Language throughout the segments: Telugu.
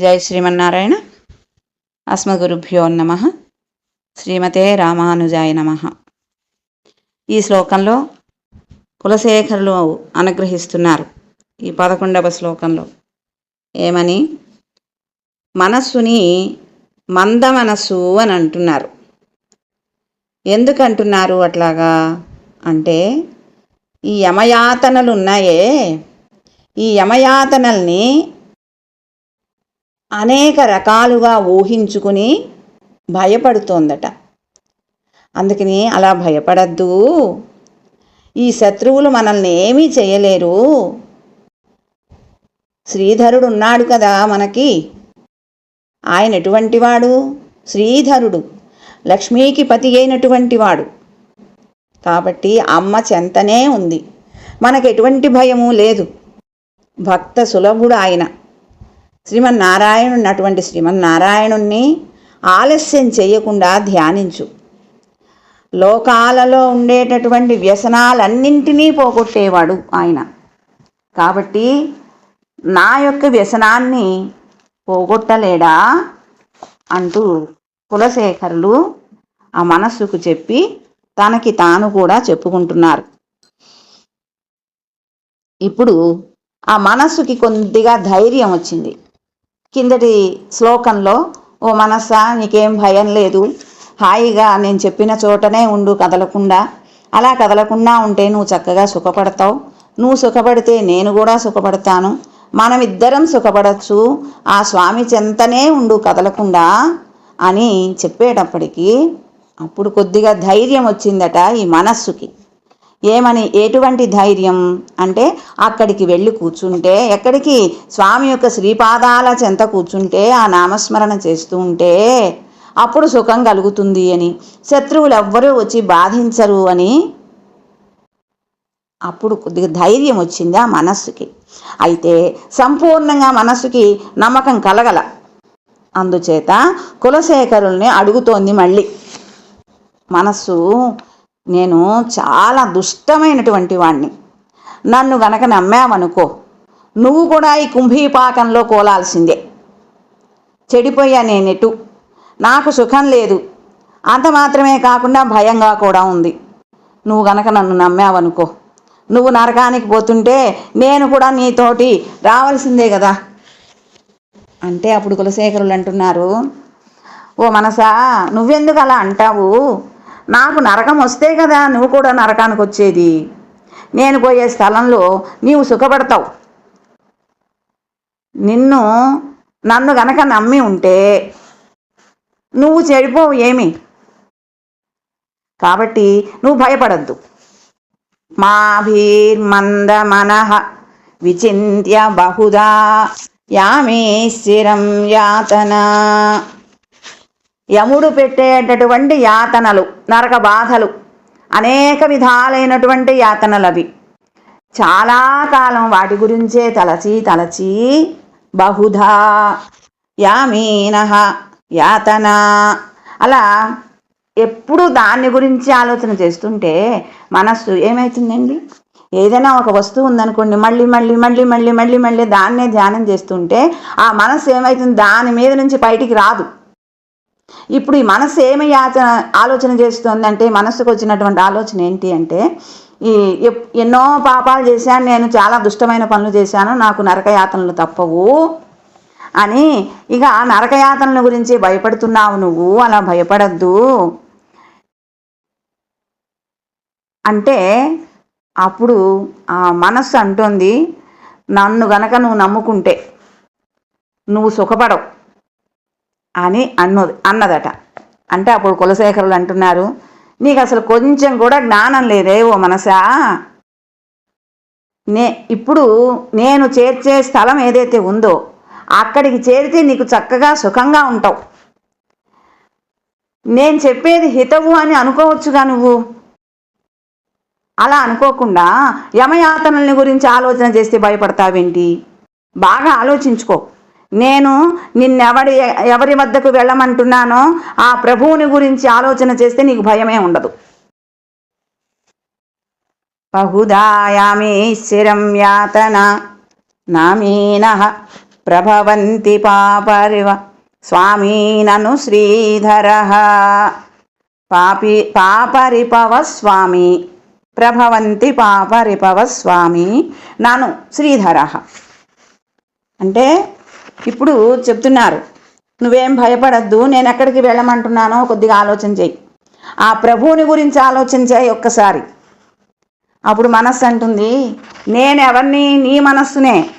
జై శ్రీమన్నారాయణ. అస్మగురుభ్యో నమ. శ్రీమతే రామానుజాయ నమ. ఈ శ్లోకంలో కులశేఖరులు అనుగ్రహిస్తున్నారు ఈ పదకొండవ శ్లోకంలో. ఏమని? మనస్సుని మంద మనస్సు అని అంటున్నారు. ఎందుకంటున్నారు అట్లాగా? అంటే ఈ యమయాతనలు ఉన్నాయే ఈ యమయాతనల్ని అనేక రకాలుగా ఊహించుకుని భయపడుతోందట. అందుకని అలా భయపడద్దు. ఈ శత్రువులు మనల్ని ఏమీ చేయలేరు. శ్రీధరుడు ఉన్నాడు కదా మనకి. ఆయన ఎటువంటి వాడు? శ్రీధరుడు. లక్ష్మీకి పతి అయినటువంటి వాడు. కాబట్టి అమ్మ చెంతనే ఉంది. మనకు ఎటువంటి భయము లేదు. భక్త సులభుడు ఆయన. శ్రీమన్నారాయణుని అటువంటి శ్రీమన్నారాయణుణ్ణి ఆలస్యం చేయకుండా ధ్యానించు. లోకాలలో ఉండేటటువంటి వ్యసనాలన్నింటినీ పోగొట్టేవాడు ఆయన. కాబట్టి నా యొక్క వ్యసనాన్ని పోగొట్టలేడా అంటూ కులశేఖరులు ఆ మనస్సుకు చెప్పి తనకి తాను కూడా చెప్పుకుంటున్నారు. ఇప్పుడు ఆ మనస్సుకి కొద్దిగా ధైర్యం వచ్చింది. కిందటి శ్లోకంలో ఓ మనస్సా నీకేం భయం లేదు. హాయిగా నేను చెప్పిన చోటనే ఉండు కదలకుండా. అలా కదలకుండా ఉంటే నువ్వు చక్కగా సుఖపడతావు. నువ్వు సుఖపడితే నేను కూడా సుఖపడతాను. మనమిద్దరం సుఖపడచ్చు. ఆ స్వామి చెంతనే ఉండు కదలకుండా అని చెప్పేటప్పటికీ అప్పుడు కొద్దిగా ధైర్యం వచ్చిందట ఈ మనస్సుకి. ఏమని ఎటువంటి ధైర్యం? అంటే అక్కడికి వెళ్ళి కూర్చుంటే ఎక్కడికి? స్వామి యొక్క శ్రీపాదాల చెంత కూర్చుంటే ఆ నామస్మరణ చేస్తూ ఉంటే అప్పుడు సుఖం కలుగుతుంది అని. శత్రువులు ఎవ్వరూ వచ్చి బాధించరు అని. అప్పుడు కొద్దిగా ధైర్యం వచ్చింది ఆ మనస్సుకి. అయితే సంపూర్ణంగా మనస్సుకి నమ్మకం కలగల. అందుచేత కులశేఖరుల్ని అడుగుతోంది మళ్ళీ. మనస్సు నేను చాలా దుష్టమైనటువంటి వాణ్ణి. నన్ను గనక నమ్మావనుకో నువ్వు కూడా ఈ కుంభీపాకంలో కోలాల్సిందే. చెడిపోయా నేనెటు? నాకు సుఖం లేదు. అంత మాత్రమే కాకుండా భయంగా కూడా ఉంది. నువ్వు గనక నన్ను నమ్మావనుకో నువ్వు నరకానికి పోతుంటే నేను కూడా నీతోటి రావాల్సిందే కదా. అంటే అప్పుడు కులశేఖరులు అంటున్నారు ఓ మనసా నువ్వెందుకు అలా అంటావు? నాకు నరకం వస్తే కదా నువ్వు కూడా నరకానికి వచ్చేది. నేను పోయే స్థలంలో నీవు సుఖపడతావు. నిన్ను నన్ను గనక నమ్మి ఉంటే నువ్వు చెడిపోవు ఏమి? కాబట్టి నువ్వు భయపడద్దు. మాభీర్మంద మనః విచింత్య బహుదా యామే స్థిరం యాతనా. యముడు పెట్టేటటువంటి యాతనలు నరక బాధలు అనేక విధాలైనటువంటి యాతనలు అవి. చాలా కాలం వాటి గురించే తలచి తలచి బహుధా యామీన యాతన. అలా ఎప్పుడు దాన్ని గురించి ఆలోచన చేస్తుంటే మనస్సు ఏమవుతుందండి ఏదైనా ఒక వస్తువు ఉందనుకోండి మళ్ళీ మళ్ళీ మళ్ళీ మళ్ళీ మళ్ళీ మళ్ళీ దాన్నే ధ్యానం చేస్తుంటే ఆ మనస్సు ఏమవుతుంది దాని మీద నుంచి బయటికి రాదు. ఇప్పుడు ఈ మనసు ఏమి యాచన ఆలోచన చేస్తుందంటే మనస్సుకు వచ్చినటువంటి ఆలోచన ఏంటి అంటే ఈ ఎప్- ఎన్నో పాపాలు చేశాను నేను చాలా దుష్టమైన పనులు చేశాను నాకు నరకయాతనలు తప్పవు అని ఇక ఆ నరకయాతనల గురించి భయపడుతున్నావు నువ్వు అలా భయపడద్దు. అంటే అప్పుడు ఆ మనస్సు అంటుంది నన్ను గనక నువ్వు నమ్ముకుంటే నువ్వు సుఖపడవు. అని అన్నది అన్నదట. అంటే అప్పుడు కులశేఖరులు అంటున్నారు నీకు అసలు కొంచెం కూడా జ్ఞానం లేదే ఓ మనసా? నే ఇప్పుడు నేను చేర్చే స్థలం ఏదైతే ఉందో అక్కడికి చేరితే నీకు చక్కగా సుఖంగా ఉంటావు. నేను చెప్పేది హితవు అని అనుకోవచ్చుగా నువ్వు? అలా అనుకోకుండా యమయాతనల్ని గురించి ఆలోచన చేస్తే భయపడతావేంటి? బాగా ఆలోచించుకో. నేను నిన్నెవడి ఎవరి వద్దకు వెళ్ళమంటున్నానో ఆ ప్రభువుని గురించి ఆలోచన చేస్తే నీకు భయమే ఉండదు. బహుదాయామి స్థిరం యాతన నామీన ప్రభవంతి పాపరివ స్వామీనను శ్రీధర. పాపి పాపరిపవ స్వామి ప్రభవంతి పాపరిపవ స్వామి నను శ్రీధర. అంటే ఇప్పుడు చెప్తున్నారు నువ్వేం భయపడద్దు నేను ఎక్కడికి వెళ్ళమంటున్నానో కొద్దిగా ఆలోచన చేయి. ఆ ప్రభువుని గురించి ఆలోచన చేయి ఒక్కసారి. అప్పుడు మనస్సు అంటుంది నేను ఎవరిని నీ మనస్సునే.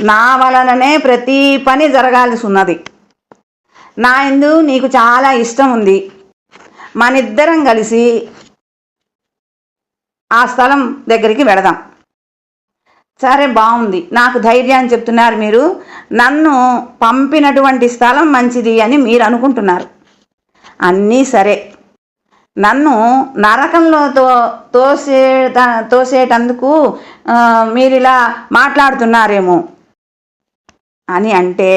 నా వలననే ప్రతి పని జరగాల్సి ఉన్నది. నా ఎందు నీకు చాలా ఇష్టం ఉంది. మనిద్దరం కలిసి ఆ స్థలం దగ్గరికి వెళదాం. సరే బాగుంది. నాకు ధైర్యాన్ని చెప్తున్నారు మీరు. నన్ను పంపినటువంటి స్థలం మంచిది అని మీరు అనుకుంటున్నారు. అన్నీ సరే. నన్ను నరకంలో తో తోసే తోసేటందుకు మీరు ఇలా మాట్లాడుతున్నారేమో అని అంటే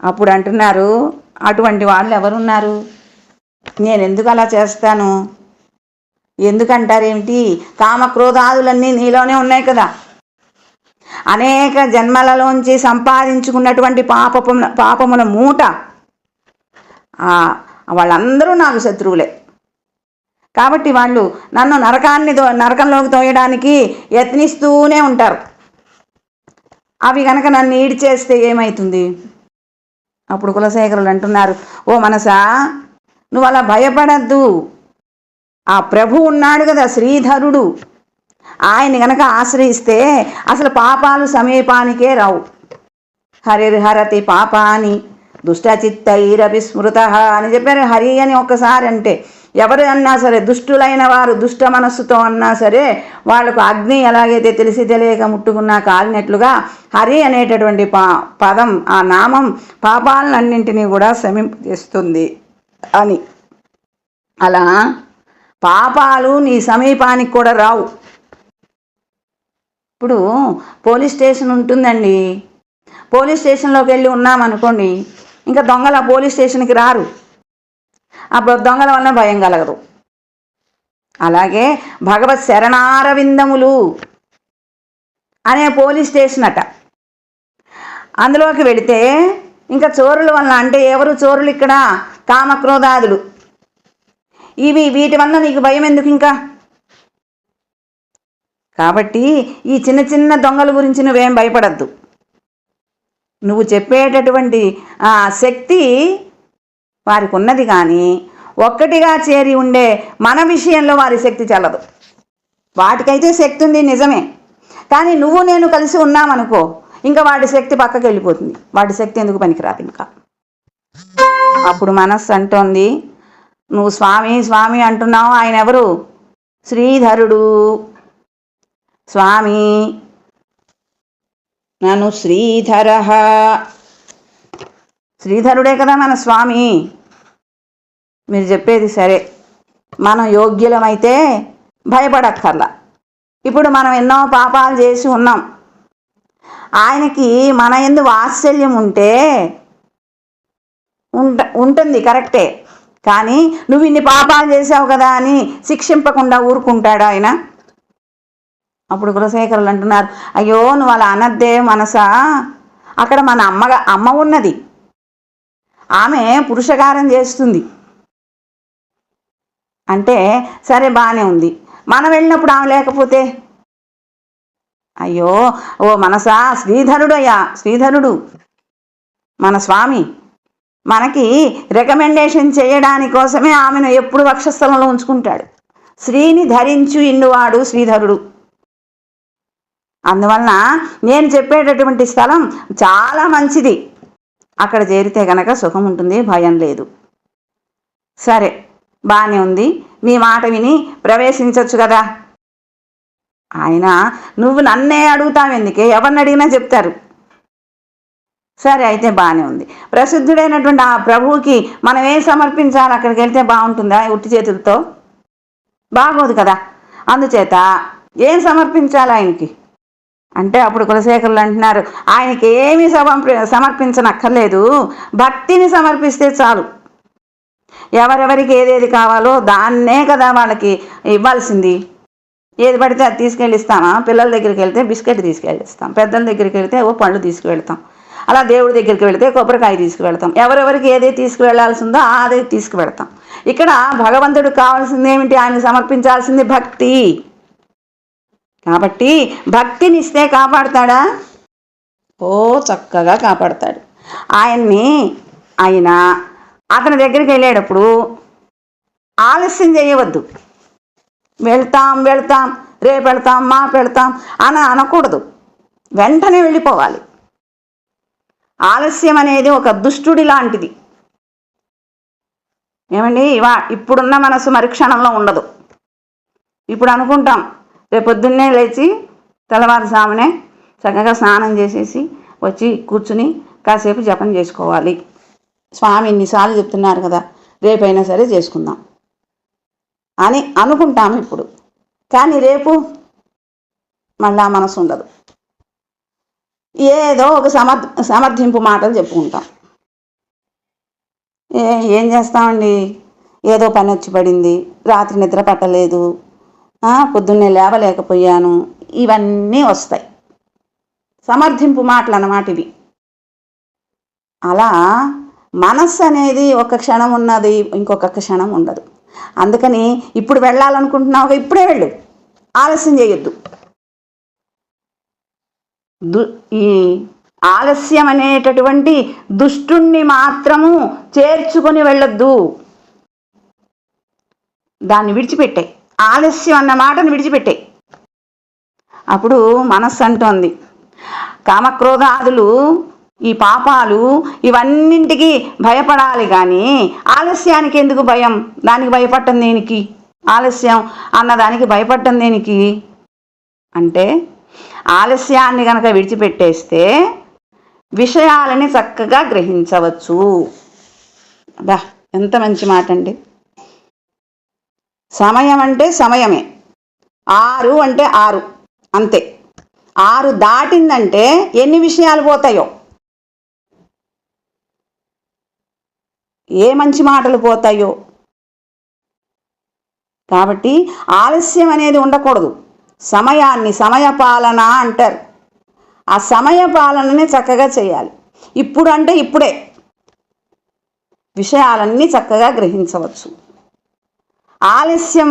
అప్పుడు అంటున్నారు అటువంటి వాళ్ళు ఎవరున్నారు? నేను ఎందుకు అలా చేస్తాను? ఎందుకంటారేమిటి? కామక్రోధాదులన్నీ నీలోనే ఉన్నాయి కదా. అనేక జన్మలలోంచి సంపాదించుకున్నటువంటి పాపపు పాపముల మూట. ఆ, వాళ్ళందరూ నాకు శత్రువులే. కాబట్టి వాళ్ళు నన్ను నరకాన్ని తో నరకంలోకి తోయడానికి యత్నిస్తూనే ఉంటారు. అవి కనుక నన్ను ఈడ్ చేస్తే ఏమవుతుంది అప్పుడు కులశేఖరులు అంటున్నారు ఓ మనసా నువ్వు అలా భయపడద్దు. ఆ ప్రభు ఉన్నాడు కదా శ్రీధరుడు. ఆయన గనక ఆశ్రయిస్తే అసలు పాపాలు సమీపానికే రావు. హరిర్హరతి పాపాని దుష్టచిత్తైరపి స్మృత అని చెప్పారు హరి అని ఒక్కసారి అంటే. ఎవరు అన్నా సరే దుష్టులైన వారు దుష్ట మనస్సుతో అన్నా సరే వాళ్ళకు అగ్ని ఎలాగైతే తెలిసి తెలియక ముట్టుకున్నా కాలినట్లుగా హరి అనేటటువంటి పా పదం ఆ నామం పాపాలన్నింటినీ కూడా శమింపజేస్తుంది అని. అలా పాపాలు నీ సమీపానికి కూడా రావు. ఇప్పుడు పోలీస్ స్టేషన్ ఉంటుందండి. పోలీస్ స్టేషన్లోకి వెళ్ళి ఉన్నామనుకోండి ఇంకా దొంగలు ఆ పోలీస్ స్టేషన్కి రారు. అప్పుడు దొంగల వల్ల భయం కలగదు. అలాగే భగవత్ శరణారవిందములు అనే పోలీస్ స్టేషన్ అట. అందులోకి వెళితే ఇంకా చోరుల వల్ల అంటే ఎవరు చోరులు ఇక్కడ? కామక్రోధాదులు. ఇవి వీటి వల్ల నీకు భయం ఎందుకు ఇంకా కాబట్టి ఈ చిన్న చిన్న దొంగల గురించి నువ్వేం భయపడద్దు. నువ్వు చెప్పేటటువంటి ఆ శక్తి వారికి ఉన్నది కానీ ఒక్కటిగా చేరి ఉండే మన విషయంలో వారి శక్తి చల్లదు. వాటికైతే శక్తి ఉంది నిజమే. కానీ నువ్వు నేను కలిసి ఉన్నామనుకో ఇంకా వాటి శక్తి పక్కకి వెళ్ళిపోతుంది. వాటి శక్తి ఎందుకు పనికిరాదు ఇంకా? అప్పుడు మనస్సు అంటోంది నువ్వు స్వామి స్వామి అంటున్నావు ఆయన ఎవరు? శ్రీధరుడు. స్వామి. నన్ను శ్రీధర. శ్రీధరుడే కదా మన స్వామి. మీరు చెప్పేది సరే. మనం యోగ్యులమైతే భయపడక్కర్లా. ఇప్పుడు మనం ఎన్నో పాపాలు చేసి ఉన్నాం. ఆయనకి మన ఎందు వాత్సల్యం ఉంటే ఉంట ఉంటుంది కరెక్టే. కానీ నువ్వు ఇన్ని పాపాలు చేసావు కదా అని శిక్షింపకుండా ఊరుకుంటాడు ఆయన? అప్పుడు కులశేఖరులు అంటున్నారు అయ్యో నువ్వు అలా అనద్దే మనసా? అక్కడ మన అమ్మగా అమ్మ ఉన్నది. ఆమె పురుషకారం చేస్తుంది. అంటే సరే బాగానే ఉంది. మనం వెళ్ళినప్పుడు ఆమె లేకపోతే? అయ్యో ఓ మనసా శ్రీధరుడు అయ్యా శ్రీధరుడు మన స్వామి. మనకి రికమెండేషన్ చేయడాని కోసమే ఆమెను ఎప్పుడు వక్షస్థలంలో ఉంచుకుంటాడు. శ్రీని ధరించు ఇండువాడు శ్రీధరుడు. అందువలన నేను చెప్పేటటువంటి స్థలం చాలా మంచిది. అక్కడ చేరితే గనక సుఖం ఉంటుంది భయం లేదు. సరే బాగానే ఉంది. నీ మాట విని ప్రవేశించవచ్చు కదా. ఆయన నువ్వు నన్నే అడుగుతావు ఎందుకే? ఎవరిని అడిగినా చెప్తారు. సరే అయితే బాగానే ఉంది. ప్రసిద్ధుడైనటువంటి ఆ ప్రభువుకి మనం ఏం సమర్పించాలి? అక్కడికి వెళ్తే బాగుంటుందా ఉట్టి చేతులతో? బాగోదు కదా. అందుచేత ఏం సమర్పించాలి ఆయనకి? అంటే అప్పుడు కులశేఖరులు అంటున్నారు ఆయనకి ఏమీ సమర్పి సమర్పించనక్కర్లేదు భక్తిని సమర్పిస్తే చాలు. ఎవరెవరికి ఏదేది కావాలో దాన్నే కదా వాళ్ళకి ఇవ్వాల్సింది. ఏది పడితే అది తీసుకెళ్ళి ఇస్తామా పిల్లల దగ్గరికి వెళ్తే బిస్కెట్ తీసుకెళ్ళి ఇస్తాం పెద్దల దగ్గరికి వెళ్తే ఓ పళ్ళు తీసుకువెళ్తాం. అలా దేవుడి దగ్గరికి వెళితే కొబ్బరికాయ తీసుకువెళ్తాం. ఎవరెవరికి ఏది తీసుకువెళ్ళాల్సిందో అదే తీసుకువెళ్తాం. ఇక్కడ భగవంతుడు కావాల్సింది ఏమిటి ఆయన సమర్పించాల్సింది భక్తి. కాబట్టి భక్తిని ఇస్తే కాపాడుతాడా? ఓ చక్కగా కాపాడుతాడు. ఆయన్ని ఆయన అతని దగ్గరికి వెళ్ళేటప్పుడు ఆలస్యం చేయవద్దు. వెళ్తాం వెళ్తాం రేపు వెళ్తాం మా పెడతాం అని అనకూడదు. వెంటనే వెళ్ళిపోవాలి. ఆలస్యం అనేది ఒక దుష్టుడి లాంటిది. ఏమండి ఇవా ఇప్పుడున్న మనసు మరుక్షణంలో ఉండదు. ఇప్పుడు అనుకుంటాం రేపు పొద్దున్నే లేచి తెల్లవారుజామునే చక్కగా స్నానం చేసేసి వచ్చి కూర్చుని కాసేపు జపం చేసుకోవాలి. స్వామి ఇన్నిసార్లు చెప్తున్నారు కదా రేపైనా సరే చేసుకుందాం అని అనుకుంటాము ఇప్పుడు. కానీ రేపు మళ్ళా మనసు ఉండదు. ఏదో ఒక సమర్ సమర్థింపు మాటలు చెప్పుకుంటాం. ఏ ఏం చేస్తామండి? ఏదో పని వచ్చి పడింది రాత్రి నిద్ర పట్టలేదు పొద్దున్నే లేవలేకపోయాను. ఇవన్నీ వస్తాయి. సమర్థింపు మాటలు అన్నమాట ఇవి. అలా మనస్సు అనేది ఒక క్షణం ఉన్నది ఇంకొక క్షణం ఉండదు. అందుకని ఇప్పుడు వెళ్ళాలనుకుంటున్నావు ఇప్పుడే వెళ్ళు. ఆలస్యం చేయొద్దు. దు ఈ ఆలస్యం అనేటటువంటి దుష్టుణ్ణి మాత్రము చేర్చుకొని వెళ్ళొద్దు. దాన్ని విడిచిపెట్టాయి ఆలస్యం అన్న మాటను విడిచిపెట్టే. అప్పుడు మనస్సు అంటోంది. కామక్రోధాదులు ఈ పాపాలు ఇవన్నింటికి భయపడాలి కానీ ఆలస్యానికి ఎందుకు భయం? దానికి భయపడటం దేనికి? ఆలస్యం అన్నదానికి భయపడటం దేనికి? అంటే ఆలస్యాన్ని కనుక విడిచిపెట్టేస్తే విషయాలని చక్కగా గ్రహించవచ్చు. బా ఎంత మంచి మాట అండి సమయం అంటే సమయమే. ఆరు అంటే ఆరు. అంతే. ఆరు దాటిందంటే ఎన్ని విషయాలు పోతాయో? ఏ మంచి మాటలు పోతాయో? కాబట్టి ఆలస్యం అనేది ఉండకూడదు. సమయాన్ని సమయపాలన అంటారు. ఆ సమయ పాలనని చక్కగా చేయాలి. ఇప్పుడు అంటే ఇప్పుడే. విషయాలన్నీ చక్కగా గ్రహించవచ్చు. ఆలస్యం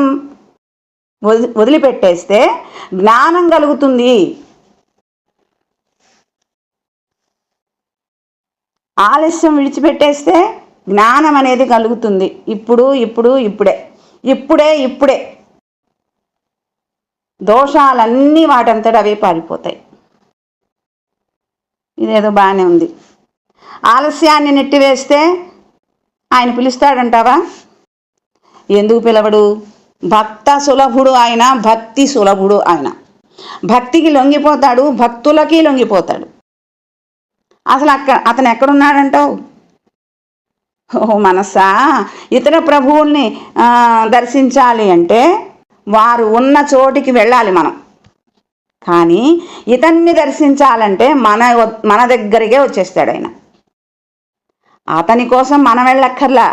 వది వదిలిపెట్టేస్తే జ్ఞానం కలుగుతుంది. ఆలస్యం విడిచిపెట్టేస్తే జ్ఞానం అనేది కలుగుతుంది. ఇప్పుడు ఇప్పుడు ఇప్పుడే. ఇప్పుడే ఇప్పుడే. దోషాలన్నీ వాటంతట అవే పారిపోతాయి. ఇదేదో బాగానే ఉంది. ఆలస్యాన్ని నెట్టివేస్తే ఆయన పిలుస్తాడంటావా? ఎందుకు పిలవడు? భక్త సులభుడు ఆయన భక్తి సులభుడు ఆయన. భక్తికి లొంగిపోతాడు భక్తులకి లొంగిపోతాడు. అసలు అక్క అతను ఎక్కడున్నాడంటావు? ఓ మనసా ఇతర ప్రభువుల్ని దర్శించాలి అంటే వారు ఉన్న చోటికి వెళ్ళాలి మనం. కానీ ఇతన్ని దర్శించాలంటే మన మన దగ్గరికే వచ్చేస్తాడు ఆయన. అతని కోసం మనం వెళ్ళక్కర్లా.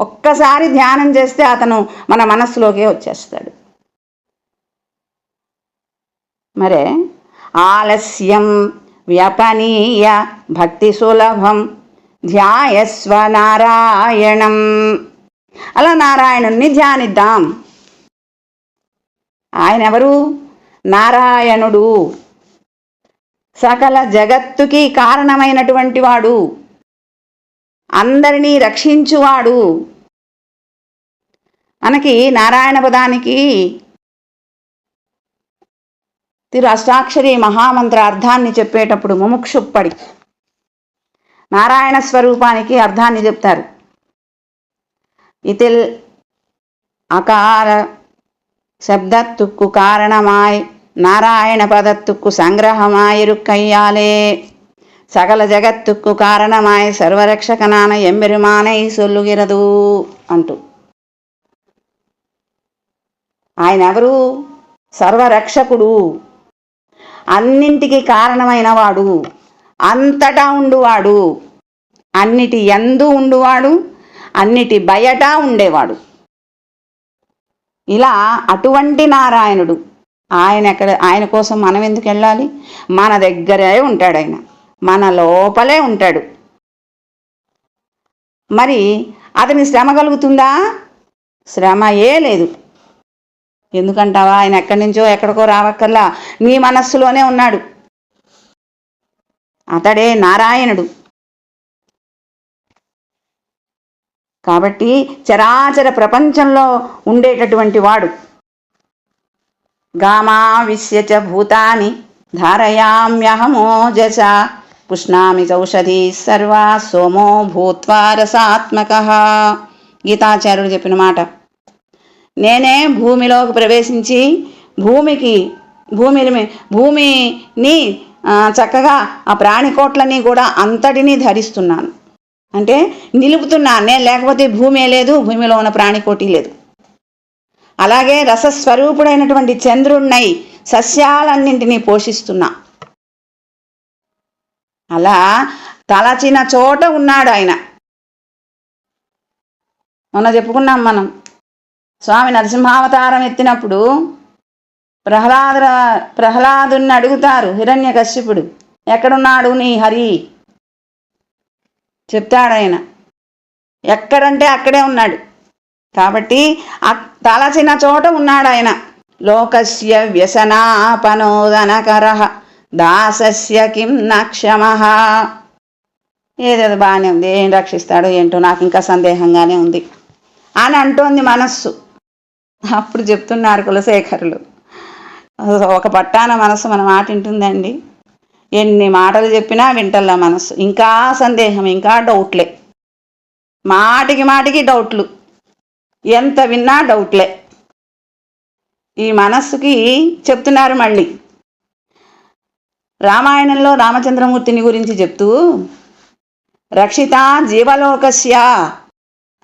ఒక్కసారి ధ్యానం చేస్తే అతను మన మనస్సులోకే వచ్చేస్తాడు. మరే? ఆలస్యం వ్యపనీయ భక్తి సులభం ధ్యాయస్వ నారాయణం. అలా నారాయణుణ్ణి ధ్యానిద్దాం. ఆయన ఎవరు నారాయణుడు. సకల జగత్తుకి కారణమైనటువంటి వాడు. అందరినీ రక్షించువాడు. మనకి నారాయణ పదానికి తిరు అష్టాక్షరి మహామంత్ర అర్థాన్ని చెప్పేటప్పుడు ముముక్షుప్పడి. నారాయణ స్వరూపానికి అర్థాన్ని చెప్తారు. ఇతిల్ అకార శబ్దత్తుక్కు కారణమాయ్ నారాయణ పదత్తుక్కు సంగ్రహమాయిరుక్కయ్యాలే சகல ஜகத்துக்கு காரணமாய் சர்வரக்ஷகனான எம்பெருமானை సొల్లుగిరదు అంటూ. ఆయన ఎవరు? సర్వరక్షకుడు. అన్నింటికి కారణమైనవాడు. అంతటా ఉండువాడు. అన్నిటి ఎందు ఉండువాడు. అన్నిటి బయట ఉండేవాడు. ఇలా అటువంటి నారాయణుడు. ఆయన ఎక్కడ ఆయన కోసం మనం ఎందుకు వెళ్ళాలి? మన దగ్గరే ఉంటాడు ఆయన. మన లోపలే ఉంటాడు. మరి అతని శ్రమ కలుగుతుందా? శ్రమ ఏ లేదు. ఎందుకంటావా? ఆయన ఎక్కడి నుంచో ఎక్కడికో రావక్కర్లా. నీ మనస్సులోనే ఉన్నాడు. అతడే నారాయణుడు. కాబట్టి చరాచర ప్రపంచంలో ఉండేటటువంటి వాడు. గామా విశ్యచ భూతాని ధారయామ్యహమోజస. పుష్ణామి చౌషధి సర్వా సోమో భూత్వా రసాత్మక. గీతాచార్యుడు చెప్పిన మాట. నేనే భూమిలోకి ప్రవేశించి భూమికి భూమిని భూమిని చక్కగా ఆ ప్రాణికోట్లని కూడా అంతటినీ ధరిస్తున్నాను. అంటే నిలుపుతున్నాను. నేను లేకపోతే భూమే లేదు భూమిలో ఉన్న ప్రాణికోటి లేదు. అలాగే రసస్వరూపుడైనటువంటి చంద్రుణ్ణై సస్యాలన్నింటినీ పోషిస్తున్నా. అలా తలచిన చోట ఉన్నాడు ఆయన. మొన్న చెప్పుకున్నాం మనం. స్వామి నరసింహావతారం ఎత్తినప్పుడు ప్రహ్లాద ప్రహ్లాదుని అడుగుతారు హిరణ్య కశ్యపుడు ఎక్కడున్నాడు నీ హరి? చెప్తాడు ఆయన. ఎక్కడంటే అక్కడే ఉన్నాడు. కాబట్టి తలచిన చోట ఉన్నాడు ఆయన. లోకస్య వ్యసనాపనోదనకర. దాసస్య కిం నక్షమ ఏదేదో బాగానే ఉంది. ఏం రక్షిస్తాడో ఏంటో నాకు ఇంకా సందేహంగానే ఉంది. అని అంటోంది మనస్సు. అప్పుడు చెప్తున్నారు కులశేఖరులు. ఒక పట్టాన మనస్సు మన మాట వింటుందండి. ఎన్ని మాటలు చెప్పినా వింటల్లా మనస్సు. ఇంకా సందేహం ఇంకా డౌట్లే. మాటికి మాటికి డౌట్లు. ఎంత విన్నా డౌట్లే. ఈ మనస్సుకి చెప్తున్నారు మళ్ళీ. రామాయణంలో రామచంద్రమూర్తిని గురించి చెప్తూ రక్షిత జీవలోకస్య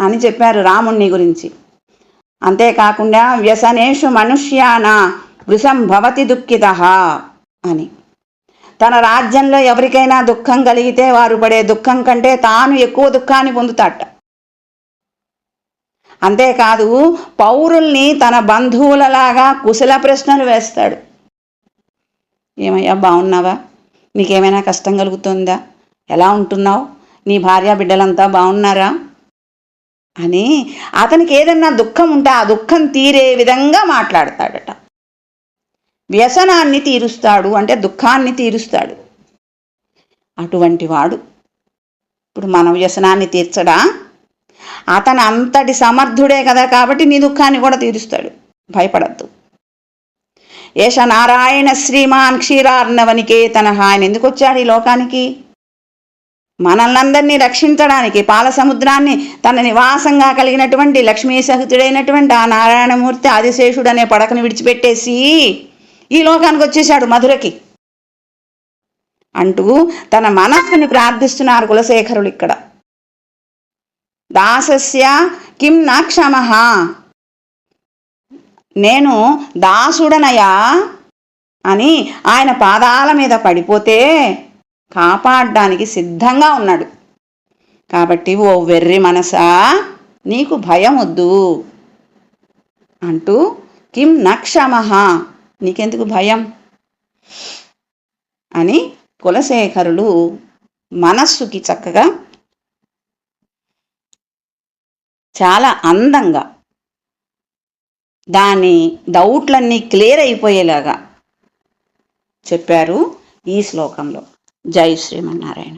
అని చెప్పారు రాముణ్ణి గురించి. అంతేకాకుండా వ్యసనేషు మనుష్యాన వృషం భవతి దుఃఖిత అని. తన రాజ్యంలో ఎవరికైనా దుఃఖం కలిగితే వారు పడే దుఃఖం కంటే తాను ఎక్కువ దుఃఖాన్ని పొందుతాట. అంతేకాదు పౌరుల్ని తన బంధువులలాగా కుశల ప్రశ్నలు వేస్తాడు. ఏమయ్యా బాగున్నావా? నీకేమైనా కష్టం కలుగుతుందా? ఎలా ఉంటున్నావు? నీ భార్య బిడ్డలంతా బాగున్నారా? అని అతనికి ఏదన్నా దుఃఖం ఉంటే ఆ దుఃఖం తీరే విధంగా మాట్లాడతాడట. వ్యసనాన్ని తీరుస్తాడు అంటే దుఃఖాన్ని తీరుస్తాడు. అటువంటి వాడు. ఇప్పుడు మన వ్యసనాన్ని తీర్చడా? అతను అంతటి సమర్థుడే కదా కాబట్టి నీ దుఃఖాన్ని కూడా తీరుస్తాడు. భయపడద్దు. ఏష నారాయణ శ్రీమాన్ క్షీరార్ణవనికేతన. ఆయన ఎందుకు వచ్చాడు ఈ లోకానికి? మనల్నందరినీ రక్షించడానికి పాల సముద్రాన్ని తన నివాసంగా కలిగినటువంటి లక్ష్మీ సహితుడైనటువంటి ఆ నారాయణమూర్తి ఆదిశేషుడు అనే పడకను విడిచిపెట్టేసి ఈ లోకానికి వచ్చేసాడు మధురకి. అంటూ తన మనస్సుని ప్రార్థిస్తున్నారు కులశేఖరులు ఇక్కడ. దాసస్య కిం నాక్షమః నేను దాసుడనయా? అని ఆయన పాదాల మీద పడిపోతే కాపాడడానికి సిద్ధంగా ఉన్నాడు. కాబట్టి ఓ వెర్రి మనసా నీకు భయం వద్దు అంటూ కిం నక్షమహ నీకెందుకు భయం? అని కులశేఖరులు మనస్సుకి చక్కగా చాలా అందంగా దాని డౌట్లన్నీ క్లియర్ అయిపోయేలాగా చెప్పారు ఈ శ్లోకంలో. జై శ్రీమన్నారాయణ.